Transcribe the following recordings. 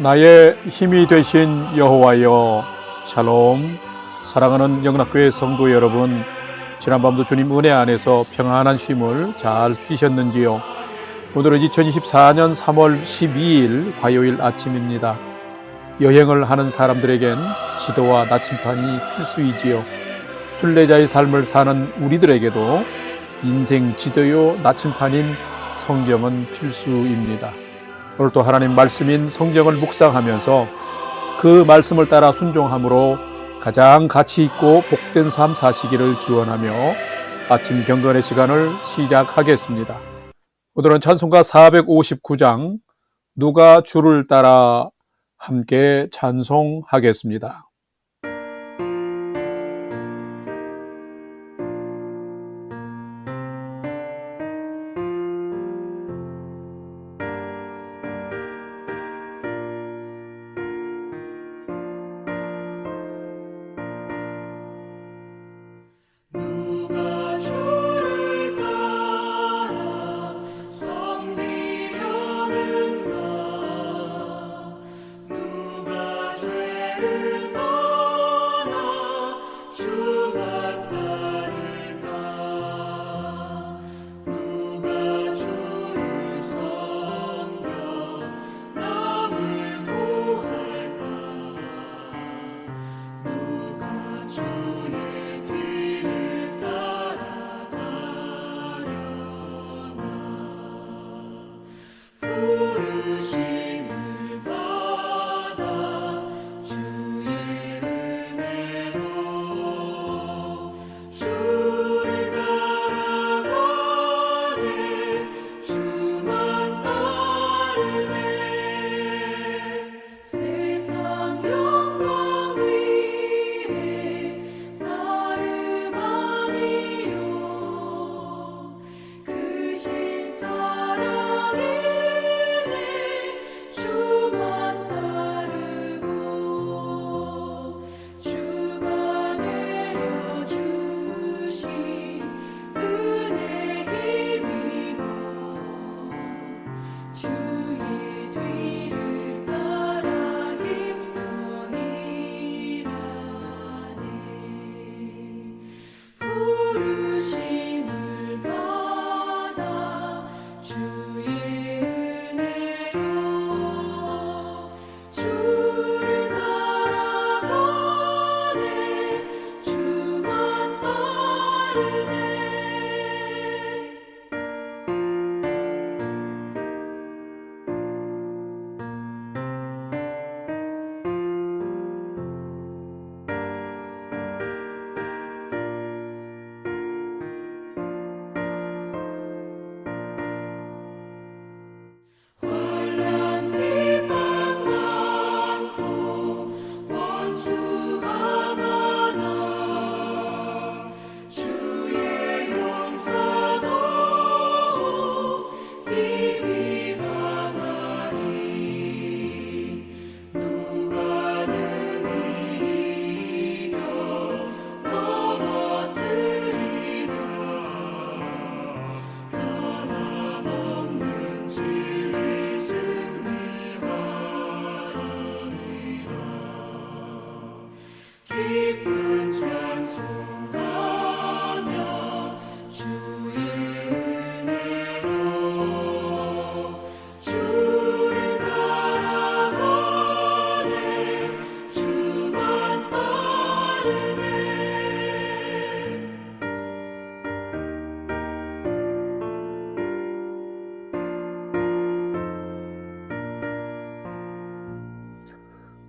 나의 힘이 되신 여호와여 샬롬. 사랑하는 영락교회 성도 여러분 지난밤도 주님 은혜 안에서 평안한 쉼을 잘 쉬셨는지요? 오늘은 2024년 3월 12일 화요일 아침입니다. 여행을 하는 사람들에겐 지도와 나침판이 필수이지요. 순례자의 삶을 사는 우리들에게도 인생 지도요 나침판인 성경은 필수입니다. 오늘 또 하나님 말씀인 성경을 묵상하면서 그 말씀을 따라 순종함으로 가장 가치 있고 복된 삶 사시기를 기원하며 아침 경건의 시간을 시작하겠습니다. 오늘은 찬송가 459장 누가 주를 따라 함께 찬송하겠습니다. 따라가네 주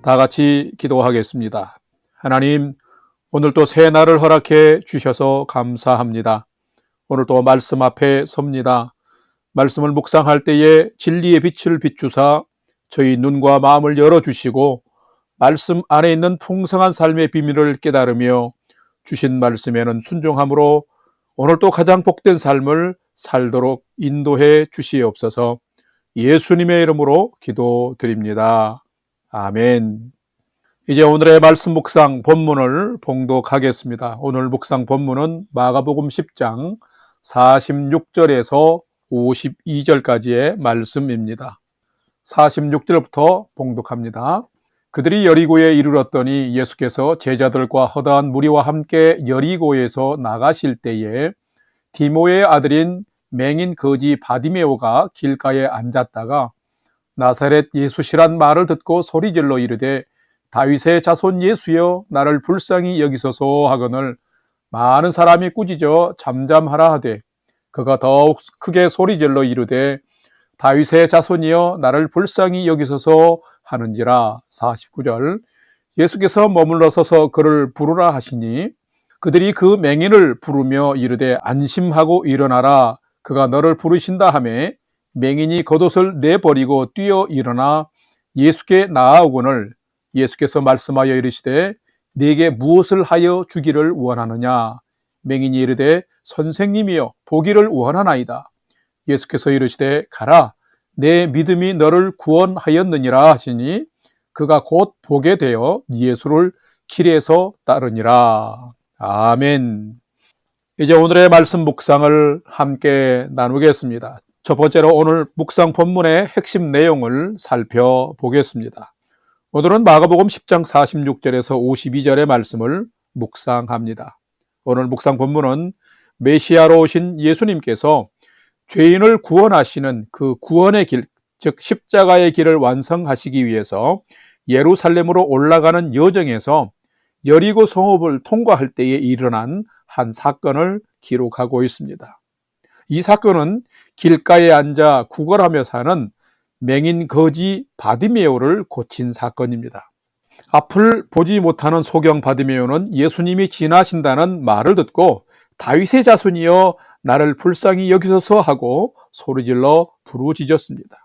다 같이 기도하겠습니다. 하나님, 오늘 또새 날을 허락해 주셔서 감사합니다. 오늘 또 말씀 앞에 섭니다. 말씀을 묵상할 때에 진리의 빛을 비추사 저희 눈과 마음을 열어주시고 말씀 안에 있는 풍성한 삶의 비밀을 깨달으며 주신 말씀에는 순종함으로 오늘 또 가장 복된 삶을 살도록 인도해 주시옵소서 예수님의 이름으로 기도드립니다. 아멘. 이제 오늘의 말씀 묵상 본문을 봉독하겠습니다. 오늘 묵상 본문은 마가복음 10장 46절에서 52절까지의 말씀입니다. 46절부터 봉독합니다. 그들이 여리고에 이르렀더니 예수께서 제자들과 허다한 무리와 함께 여리고에서 나가실 때에 디모의 아들인 맹인 거지 바디메오가 길가에 앉았다가 나사렛 예수시란 말을 듣고 소리질러 이르되 다윗의 자손 예수여 나를 불쌍히 여기소서 하거늘 많은 사람이 꾸짖어 잠잠하라 하되 그가 더욱 크게 소리질러 이르되 다윗의 자손이여 나를 불쌍히 여기소서 하는지라. 49절. 예수께서 머물러 서서 그를 부르라 하시니 그들이 그 맹인을 부르며 이르되 안심하고 일어나라. 그가 너를 부르신다 하매 맹인이 겉옷을 내버리고 뛰어 일어나 예수께 나아오거늘 예수께서 말씀하여 이르시되 네게 무엇을 하여 주기를 원하느냐? 맹인이 이르되 선생님이여 보기를 원하나이다. 예수께서 이르시되 가라 내 믿음이 너를 구원하였느니라 하시니 그가 곧 보게 되어 예수를 길에서 따르니라. 아멘. 이제 오늘의 말씀 묵상을 함께 나누겠습니다. 첫 번째로 오늘 묵상 본문의 핵심 내용을 살펴보겠습니다. 오늘은 마가복음 10장 46절에서 52절의 말씀을 묵상합니다. 오늘 묵상 본문은 메시아로 오신 예수님께서 죄인을 구원하시는 그 구원의 길, 즉 십자가의 길을 완성하시기 위해서 예루살렘으로 올라가는 여정에서 여리고 성읍을 통과할 때에 일어난 한 사건을 기록하고 있습니다. 이 사건은 길가에 앉아 구걸하며 사는 맹인 거지 바디메오를 고친 사건입니다. 앞을 보지 못하는 소경 바디메오는 예수님이 지나신다는 말을 듣고 다윗의 자손이여 나를 불쌍히 여기소서 하고 소리질러 부르짖었습니다.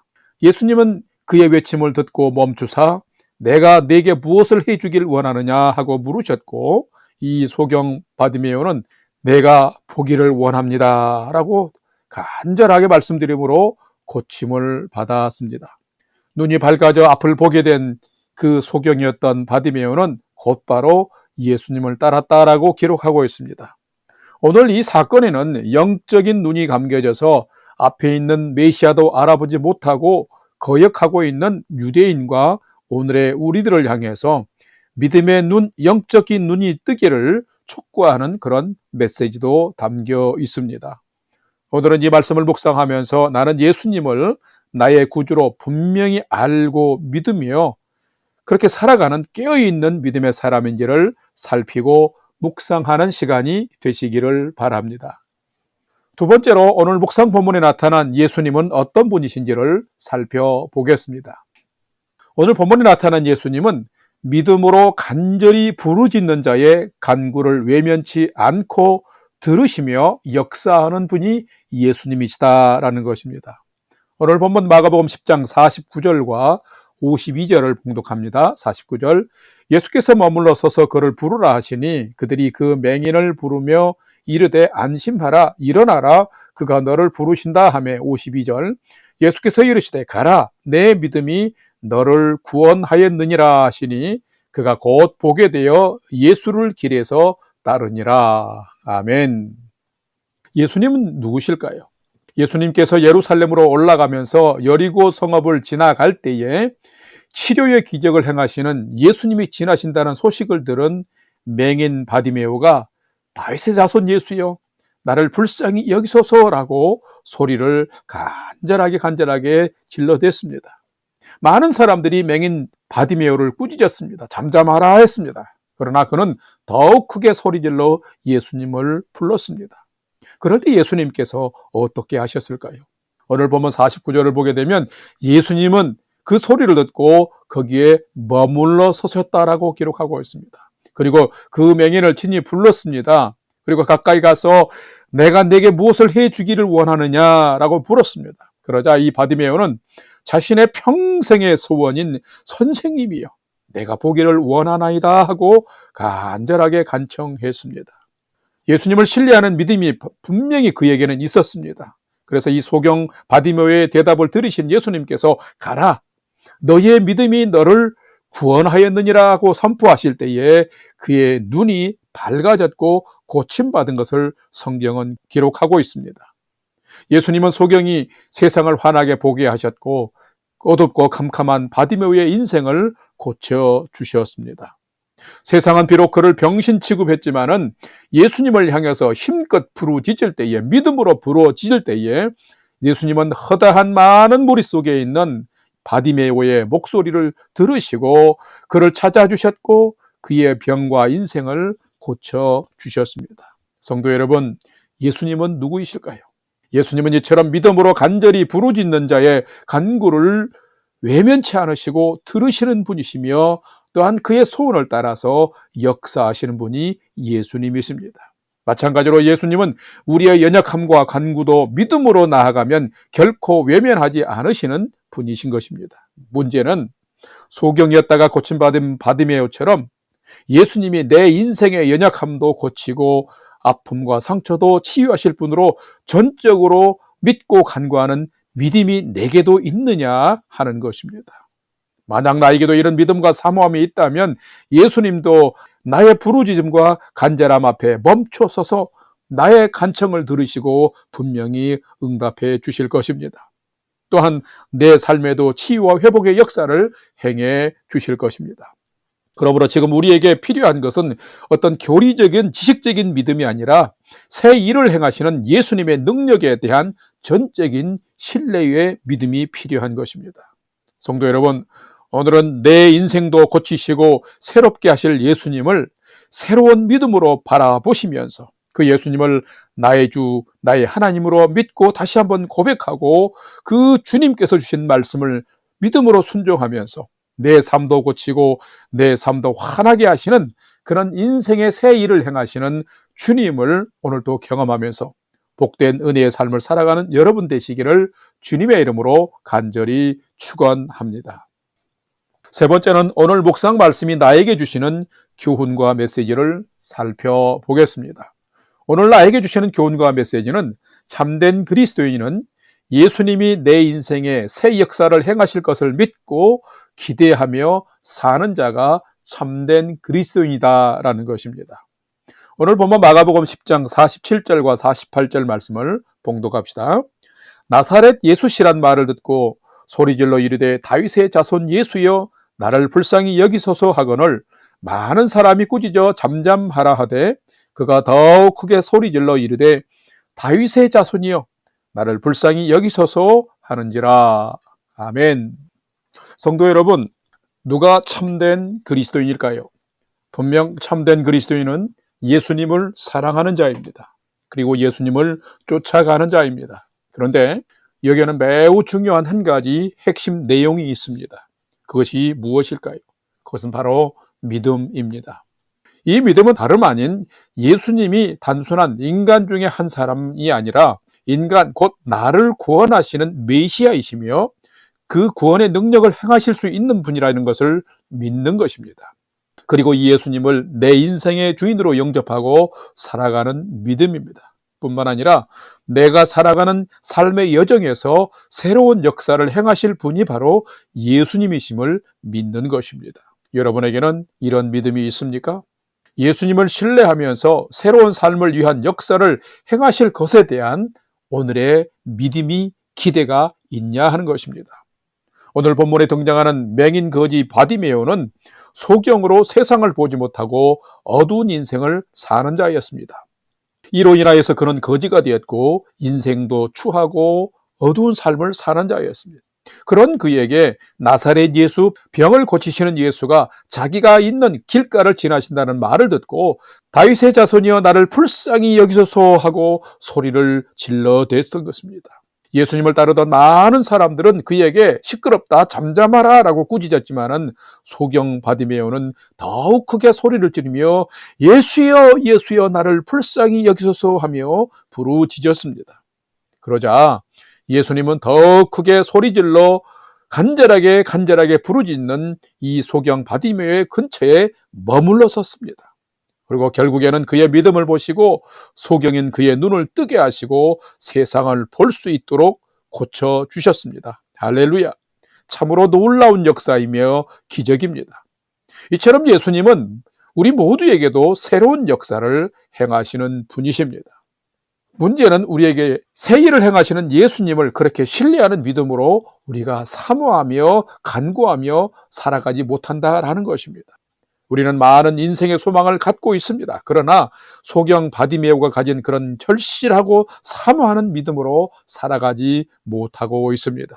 예수님은 그의 외침을 듣고 멈추사 내가 내게 무엇을 해주길 원하느냐 하고 물으셨고 이 소경 바디메오는 내가 보기를 원합니다 라고 간절하게 말씀드림으로 고침을 받았습니다. 눈이 밝아져 앞을 보게 된 그 소경이었던 바디메오는 곧바로 예수님을 따랐다라고 기록하고 있습니다. 오늘 이 사건에는 영적인 눈이 감겨져서 앞에 있는 메시아도 알아보지 못하고 거역하고 있는 유대인과 오늘의 우리들을 향해서 믿음의 눈, 영적인 눈이 뜨기를 촉구하는 그런 메시지도 담겨 있습니다. 오늘은 이 말씀을 묵상하면서 나는 예수님을 나의 구주로 분명히 알고 믿으며 그렇게 살아가는 깨어있는 믿음의 사람인지를 살피고 묵상하는 시간이 되시기를 바랍니다. 두 번째로 오늘 묵상 본문에 나타난 예수님은 어떤 분이신지를 살펴보겠습니다. 오늘 본문에 나타난 예수님은 믿음으로 간절히 부르짖는 자의 간구를 외면치 않고 들으시며 역사하는 분이 예수님이시다라는 것입니다. 오늘 본문 마가복음 10장 49절과 52절을 봉독합니다. 49절 예수께서 머물러 서서 그를 부르라 하시니 그들이 그 맹인을 부르며 이르되 안심하라 일어나라 그가 너를 부르신다 하매 52절 예수께서 이르시되 가라 내 믿음이 너를 구원하였느니라 하시니 그가 곧 보게 되어 예수를 길에서 따르니라. 아멘. 예수님은 누구실까요? 예수님께서 예루살렘으로 올라가면서 여리고 성읍을 지나갈 때에 치료의 기적을 행하시는 예수님이 지나신다는 소식을 들은 맹인 바디메오가 다윗의 자손 예수여 나를 불쌍히 여기소서라고 소리를 간절하게 간절하게 질러댔습니다. 많은 사람들이 맹인 바디메오를 꾸짖었습니다. 잠잠하라 했습니다. 그러나 그는 더욱 크게 소리질러 예수님을 불렀습니다. 그럴 때 예수님께서 어떻게 하셨을까요? 오늘 보면 49절을 보게 되면 예수님은 그 소리를 듣고 거기에 머물러 서셨다라고 기록하고 있습니다. 그리고 그 맹인을 친히 불렀습니다. 그리고 가까이 가서 내가 내게 무엇을 해 주기를 원하느냐라고 물었습니다. 그러자 이 바디메오는 자신의 평생의 소원인 선생님이여 내가 보기를 원하나이다 하고 간절하게 간청했습니다. 예수님을 신뢰하는 믿음이 분명히 그에게는 있었습니다. 그래서 이 소경 바디메오의 대답을 들으신 예수님께서 가라 너의 믿음이 너를 구원하였느니라고 선포하실 때에 그의 눈이 밝아졌고 고침받은 것을 성경은 기록하고 있습니다. 예수님은 소경이 세상을 환하게 보게 하셨고 어둡고 캄캄한 바디메오의 인생을 고쳐 주셨습니다. 세상은 비록 그를 병신 취급했지만은 예수님을 향해서 힘껏 부르짖을 때에 믿음으로 부르짖을 때에 예수님은 허다한 많은 무리 속에 있는 바디메오의 목소리를 들으시고 그를 찾아주셨고 그의 병과 인생을 고쳐 주셨습니다. 성도 여러분, 예수님은 누구이실까요? 예수님은 이처럼 믿음으로 간절히 부르짖는 자의 간구를 외면치 않으시고 들으시는 분이시며 또한 그의 소원을 따라서 역사하시는 분이 예수님이십니다. 마찬가지로 예수님은 우리의 연약함과 간구도 믿음으로 나아가면 결코 외면하지 않으시는 분이신 것입니다. 문제는 소경이었다가 고침받은 바디메오처럼 예수님이 내 인생의 연약함도 고치고 아픔과 상처도 치유하실 분으로 전적으로 믿고 간구하는 믿음이 내게도 있느냐 하는 것입니다. 만약 나에게도 이런 믿음과 사모함이 있다면 예수님도 나의 부르짖음과 간절함 앞에 멈춰 서서 나의 간청을 들으시고 분명히 응답해 주실 것입니다. 또한 내 삶에도 치유와 회복의 역사를 행해 주실 것입니다. 그러므로 지금 우리에게 필요한 것은 어떤 교리적인 지식적인 믿음이 아니라 새 일을 행하시는 예수님의 능력에 대한 전적인 신뢰의 믿음이 필요한 것입니다. 성도 여러분, 오늘은 내 인생도 고치시고 새롭게 하실 예수님을 새로운 믿음으로 바라보시면서 그 예수님을 나의 주, 나의 하나님으로 믿고 다시 한번 고백하고 그 주님께서 주신 말씀을 믿음으로 순종하면서 내 삶도 고치고 내 삶도 환하게 하시는 그런 인생의 새 일을 행하시는 주님을 오늘도 경험하면서 복된 은혜의 삶을 살아가는 여러분 되시기를 주님의 이름으로 간절히 축원합니다. 세 번째는 오늘 묵상 말씀이 나에게 주시는 교훈과 메시지를 살펴보겠습니다. 오늘 나에게 주시는 교훈과 메시지는 참된 그리스도인은 예수님이 내 인생에 새 역사를 행하실 것을 믿고 기대하며 사는 자가 참된 그리스도인이다라는 것입니다. 오늘 보면 마가복음 10장 47절과 48절 말씀을 봉독합시다. 나사렛 예수시란 말을 듣고 소리질러 이르되 다윗의 자손 예수여 나를 불쌍히 여기소서 하거늘 많은 사람이 꾸짖어 잠잠하라 하되 그가 더욱 크게 소리질러 이르되 다윗의 자손이여 나를 불쌍히 여기소서 하는지라 아멘. 성도 여러분, 누가 참된 그리스도인일까요? 분명 참된 그리스도인은 예수님을 사랑하는 자입니다. 그리고 예수님을 쫓아가는 자입니다. 그런데 여기에는 매우 중요한 한 가지 핵심 내용이 있습니다. 그것이 무엇일까요? 그것은 바로 믿음입니다. 이 믿음은 다름 아닌 예수님이 단순한 인간 중에 한 사람이 아니라 인간 곧 나를 구원하시는 메시아이시며 그 구원의 능력을 행하실 수 있는 분이라는 것을 믿는 것입니다. 그리고 이 예수님을 내 인생의 주인으로 영접하고 살아가는 믿음입니다. 뿐만 아니라 내가 살아가는 삶의 여정에서 새로운 역사를 행하실 분이 바로 예수님이심을 믿는 것입니다. 여러분에게는 이런 믿음이 있습니까? 예수님을 신뢰하면서 새로운 삶을 위한 역사를 행하실 것에 대한 오늘의 믿음이 기대가 있냐 하는 것입니다. 오늘 본문에 등장하는 맹인 거지 바디메오는 소경으로 세상을 보지 못하고 어두운 인생을 사는 자였습니다. 이로 인하여서 그는 거지가 되었고 인생도 추하고 어두운 삶을 사는 자였습니다. 그런 그에게 나사렛 예수, 병을 고치시는 예수가 자기가 있는 길가를 지나신다는 말을 듣고 다윗의 자손이여 나를 불쌍히 여기소서 하고 소리를 질러 댔던 것입니다. 예수님을 따르던 많은 사람들은 그에게 시끄럽다, 잠잠하라 라고 꾸짖었지만은 소경 바디메오는 더욱 크게 소리를 지르며 예수여, 예수여 나를 불쌍히 여기소서 하며 부르짖었습니다. 그러자 예수님은 더 크게 소리질러 간절하게 간절하게 부르짖는 이 소경 바디메오의 근처에 머물러 섰습니다. 그리고 결국에는 그의 믿음을 보시고 소경인 그의 눈을 뜨게 하시고 세상을 볼 수 있도록 고쳐 주셨습니다. 할렐루야. 참으로 놀라운 역사이며 기적입니다. 이처럼 예수님은 우리 모두에게도 새로운 역사를 행하시는 분이십니다. 문제는 우리에게 새 일을 행하시는 예수님을 그렇게 신뢰하는 믿음으로 우리가 사모하며 간구하며 살아가지 못한다라는 것입니다. 우리는 많은 인생의 소망을 갖고 있습니다. 그러나 소경 바디메오가 가진 그런 절실하고 사모하는 믿음으로 살아가지 못하고 있습니다.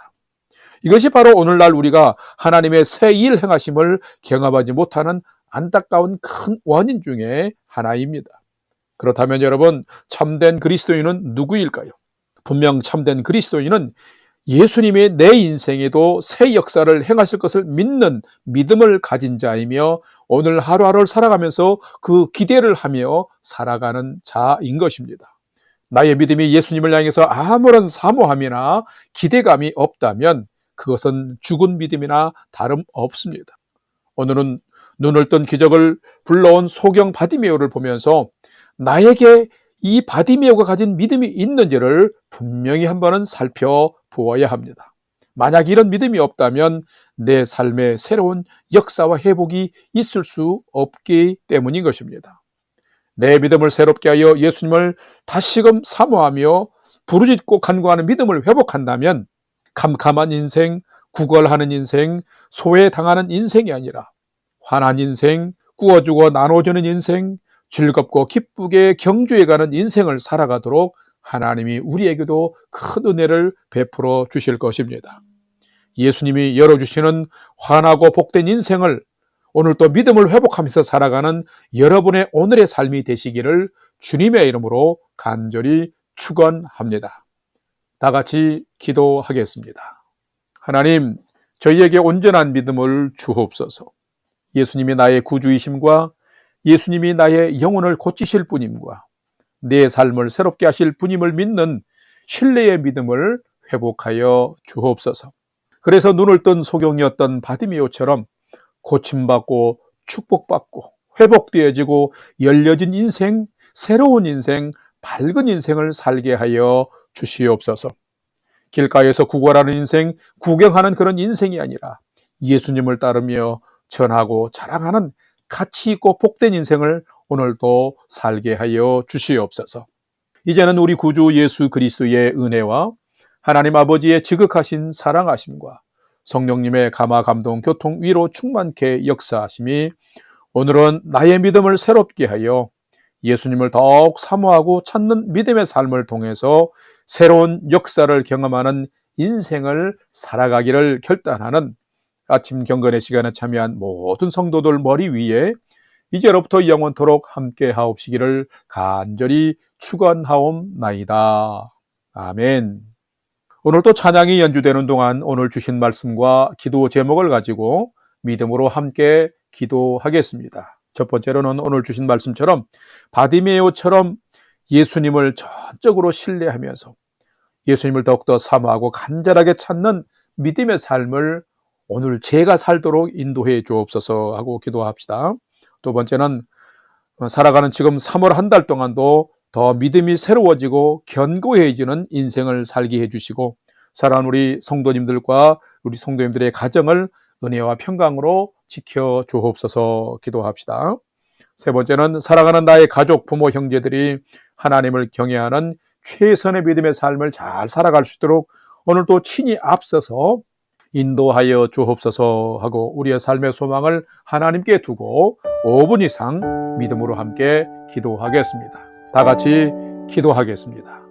이것이 바로 오늘날 우리가 하나님의 새 일 행하심을 경험하지 못하는 안타까운 큰 원인 중에 하나입니다. 그렇다면 여러분, 참된 그리스도인은 누구일까요? 분명 참된 그리스도인은 예수님의 내 인생에도 새 역사를 행하실 것을 믿는 믿음을 가진 자이며 오늘 하루하루를 살아가면서 그 기대를 하며 살아가는 자인 것입니다. 나의 믿음이 예수님을 향해서 아무런 사모함이나 기대감이 없다면 그것은 죽은 믿음이나 다름 없습니다. 오늘은 눈을 뜬 기적을 불러온 소경 바디메오를 보면서 나에게 이 바디메오가 가진 믿음이 있는지를 분명히 한번은 살펴보아야 합니다. 만약 이런 믿음이 없다면 내 삶에 새로운 역사와 회복이 있을 수 없기 때문인 것입니다. 내 믿음을 새롭게 하여 예수님을 다시금 사모하며 부르짖고 간구하는 믿음을 회복한다면 캄캄한 인생, 구걸하는 인생, 소외당하는 인생이 아니라 환한 인생, 꾸어주고 나눠주는 인생, 즐겁고 기쁘게 경주해 가는 인생을 살아가도록 하나님이 우리에게도 큰 은혜를 베풀어 주실 것입니다. 예수님이 열어주시는 환하고 복된 인생을 오늘 또 믿음을 회복하면서 살아가는 여러분의 오늘의 삶이 되시기를 주님의 이름으로 간절히 축원합니다. 다 같이 기도하겠습니다. 하나님, 저희에게 온전한 믿음을 주옵소서. 예수님이 나의 구주이심과 예수님이 나의 영혼을 고치실 분임과 내 삶을 새롭게 하실 분임을 믿는 신뢰의 믿음을 회복하여 주옵소서. 그래서 눈을 뜬 소경이었던 바디미오처럼 고침받고 축복받고 회복되어지고 열려진 인생, 새로운 인생, 밝은 인생을 살게 하여 주시옵소서. 길가에서 구걸하는 인생, 구경하는 그런 인생이 아니라 예수님을 따르며 전하고 자랑하는 가치 있고 복된 인생을 오늘도 살게 하여 주시옵소서. 이제는 우리 구주 예수 그리스도의 은혜와 하나님 아버지의 지극하신 사랑하심과 성령님의 감화 감동 교통 위로 충만케 역사하심이 오늘은 나의 믿음을 새롭게 하여 예수님을 더욱 사모하고 찾는 믿음의 삶을 통해서 새로운 역사를 경험하는 인생을 살아가기를 결단하는 아침 경건의 시간에 참여한 모든 성도들 머리 위에 이제로부터 영원토록 함께 하옵시기를 간절히 축원하옵나이다. 아멘. 오늘 또 찬양이 연주되는 동안 오늘 주신 말씀과 기도 제목을 가지고 믿음으로 함께 기도하겠습니다. 첫 번째로는 오늘 주신 말씀처럼 바디메오처럼 예수님을 전적으로 신뢰하면서 예수님을 더욱더 사모하고 간절하게 찾는 믿음의 삶을 오늘 제가 살도록 인도해 주옵소서 하고 기도합시다. 두 번째는 살아가는 지금 3월 한 달 동안도 더 믿음이 새로워지고 견고해지는 인생을 살게 해주시고 사랑하는 우리 성도님들과 우리 성도님들의 가정을 은혜와 평강으로 지켜 주옵소서 기도합시다. 세 번째는 살아가는 나의 가족, 부모, 형제들이 하나님을 경외하는 최선의 믿음의 삶을 잘 살아갈 수 있도록 오늘도 친히 앞서서 인도하여 주옵소서 하고 우리의 삶의 소망을 하나님께 두고 5분 이상 믿음으로 함께 기도하겠습니다. 다 같이 기도하겠습니다.